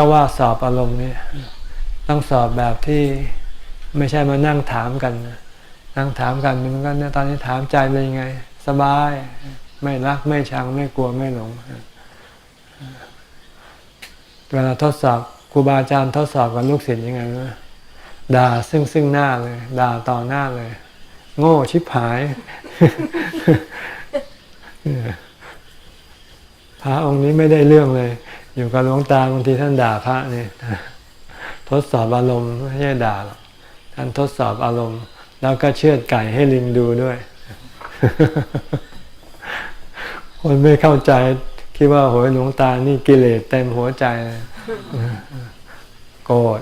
ก็ว่าสอบอารมณ์เนี่ยต้องสอบแบบที่ไม่ใช่มานั่งถามกัน นั่งถามกันมันก็ตอนนี้ถามใจเป็นยังไง สบาย ไม่รักไม่ชังไม่กลัวไม่หลงเวลาทดสอบครูบาอาจารย์ทดสอบกับลูกศิษย์ยังไงนะด่าซึ่งซึ่งหน้าเลย ด่าต่อหน้าเลย โง่ชิบหายพระองค์นี้ไม่ได้เรื่องเลย อยู่กับหลวงตาบางทีท่านด่าพระเนี่ยทดสอบอารมณ์ไม่ใช่ด่าหรอกท่านทดสอบอารมณ์ แล้วก็เชือดไก่ให้ลิงดูด้วย คนไม่เข้าใจคิดว่าโหยหลวงตานี่กิเลสเต็มหัวใจโกรธ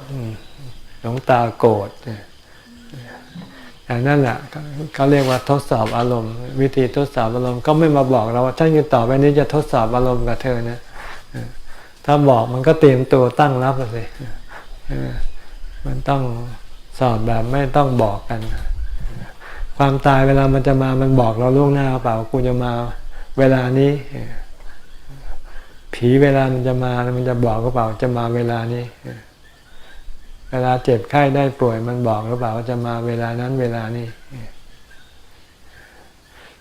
หลวงตาโกรธอย่างนั้นแหละเขาเรียกว่าทดสอบอารมณ์ วิธีทดสอบอารมณ์ก็ไม่มาบอกเราว่าท่านจะต่อไปนี้จะทดสอบอารมณ์กับเธอนะ ถ้าบอกมันก็เตรียมตัวตั้งรับอะสิเออมันต้องสอบแบบไม่ต้องบอกกัน ความตายเวลามันจะมามันบอกเราล่วงหน้าเปล่ากูจะมาเวลานี้ ผีเวลามันจะมามันจะบอกก็เปล่าจะมาเวลานี้ เวลาเจ็บไข้ได้ป่วยมันบอกหรือเปล่าว่าจะมาเวลานั้นเวลานี้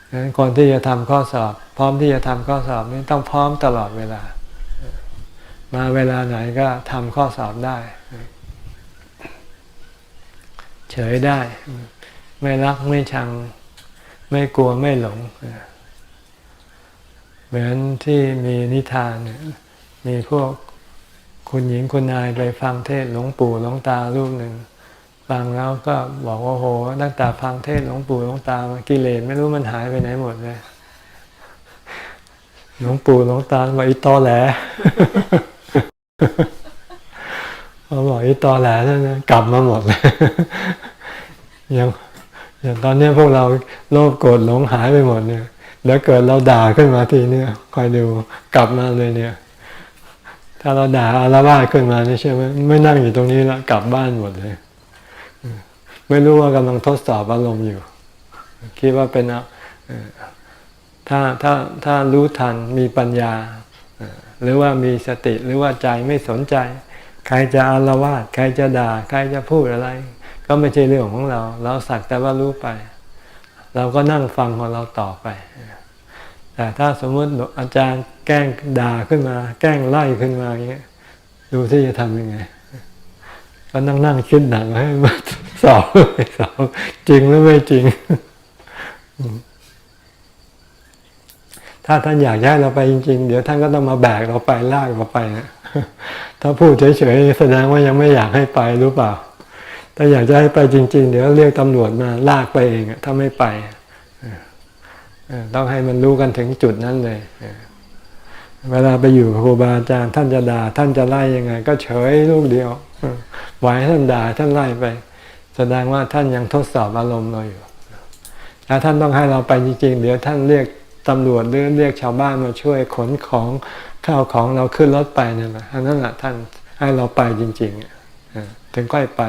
ดังนั้นคนที่จะทำข้อสอบ พร้อมที่จะทำข้อสอบนี่ต้องพร้อมตลอดเวลา มาเวลาไหนก็ทำข้อสอบได้ เฉยได้ ไม่รักไม่ชัง ไม่กลัวไม่หลง เหมือนที่มีนิทาน มีพวกคุณหญิงคุณนายไปฟังเทศหลวงปู่หลวงตารูปหนึ่ง ฟังแล้วก็บอกว่าโหตั้งแต่ฟังเทศหลวงปู่หลวงตามากิเลสไม่รู้มันหายไปไหนหมดเลยหลวงปู่หลวงตาบอกอีตอแหล อีตอแหลนั่นกลับมาหมดเลยอย่างอย่างตอนนี้พวกเราโลภโกรธหลงหายไปหมดเนี่ย แล้วเกิดเราด่าขึ้นมาทีเนี่ยคอยดูกลับมาเลยเนี่ย ถ้าเราด่าอารวาสขึ้นมานี่ใช่ไหมไม่นั่งอยู่ตรงนี้ล้วกลับบ้านหมดเลย ไม่รู้ว่ากำลังทดสอบอารมณ์อยู่ คิดว่าเป็นถ้าถ้าถ้ารู้ทันมีปัญญา หรือว่ามีสติหรือว่าใจไม่สนใจ ใครจะอารวาสใครจะด่า ใครจะพูดอะไร ก็ไม่ใช่เรื่องของเรา เราสักแต่ว่ารู้ไป เราก็นั่งฟังของเราต่อไป แต่ถ้าสมมติอาจารย์แกล้งด่าขึ้นมา แกล้งไล่ขึ้นมาอย่างเงี้ยดูที่จะทำยังไงก็นั่งนั่งคิดหนังให้มาสอบสอบจริงหรือไม่จริง ถ้าท่านอยากให้เราไปจริง ๆ เดี๋ยวท่านก็ต้องมาแบกเราไปลากเราไปนะ ถ้าพูดเฉยๆแสดงว่ายังไม่อยากให้ไปรู้เปล่า ถ้าอยากจะให้ไปจริง ๆ เดี๋ยวเรียกตำรวจมาลากไปเองอะถ้าไม่ไปต้องให้มันรู้กันถึงจุดนั้นเลย เวลาไปอยู่กับครูบาอาจารย์ท่านจะด่าท่านจะไล่ยังไง ก็เฉยลูกเดียวไหวท่านด่าท่านไล่ไป แสดงว่าท่านยังทดสอบอารมณ์เราอยู่ถ้าท่านต้องให้เราไปจริงๆ เดี๋ยวท่านเรียก ตำรวจหรือเรียกชาวบ้านมาช่วยขนของข้าวของเราขึ้นรถไปนั่นแหละอันนั้นแหละท่านให้เราไปจริงๆอ่อถึงค่อยไป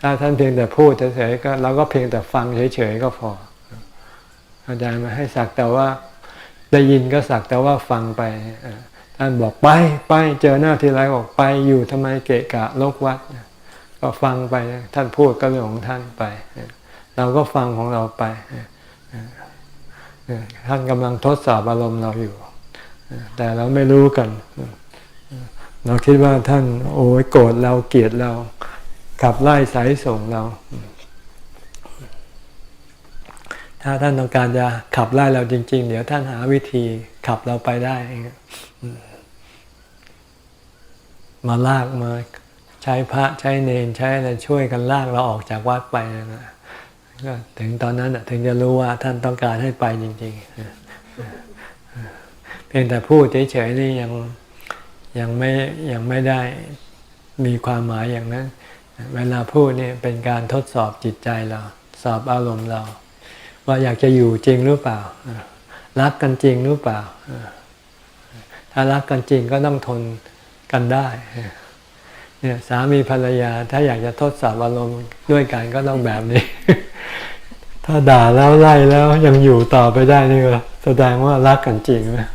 ถ้าท่านเพียงแต่พูดเฉยๆก็เราก็เพียงแต่ฟังเฉยๆก็พออาจารย์มาให้สักแต่ว่าได้ยินก็สักแต่ว่าฟังไปท่านบอกไปไปเจอหน้าทีไรบอกไปอยู่ทำไมเกะกะลกวัด ก็ฟังไปท่านพูดก็เรื่องของท่านไป เราก็ฟังของเราไป ท่านกำลังทดสอบอารมณ์เราอยู่ แต่เราไม่รู้กัน เราคิดว่าท่านโอ้ยโกรธเราเกลียดเราขับไล่สายส่งเรา ถ้าท่านต้องการจะขับไล่เราจริง ๆ เดี๋ยวท่านหาวิธีขับเราไปได้ มาลากมาใช้พระใช้เนนใช้อะไรช่วยกันลากเราออกจากวัดไปนะ ก็ถึงตอนนั้นถึงจะรู้ว่าท่านต้องการให้ไปจริงๆ เพียงแต่พูดเฉยๆนี่ยังยังไม่ยังไม่ได้มีความหมายอย่างนั้น เวลาพูดนี่เป็นการทดสอบจิตใจเรา สอบอารมณ์เรา ว่าอยากจะอยู่จริงหรือเปล่า รักกันจริงหรือเปล่า ถ้ารักกันจริงก็ต้องทนกันได้เนี่ยสามีภรรยาถ้าอยากจะทดสอบอารมณ์ด้วยกันก็ต้องแบบนี้ ถ้าด่าแล้วไล่แล้วยังอยู่ต่อไปได้นี่ก็แสดงว่ารักกันจริงนะ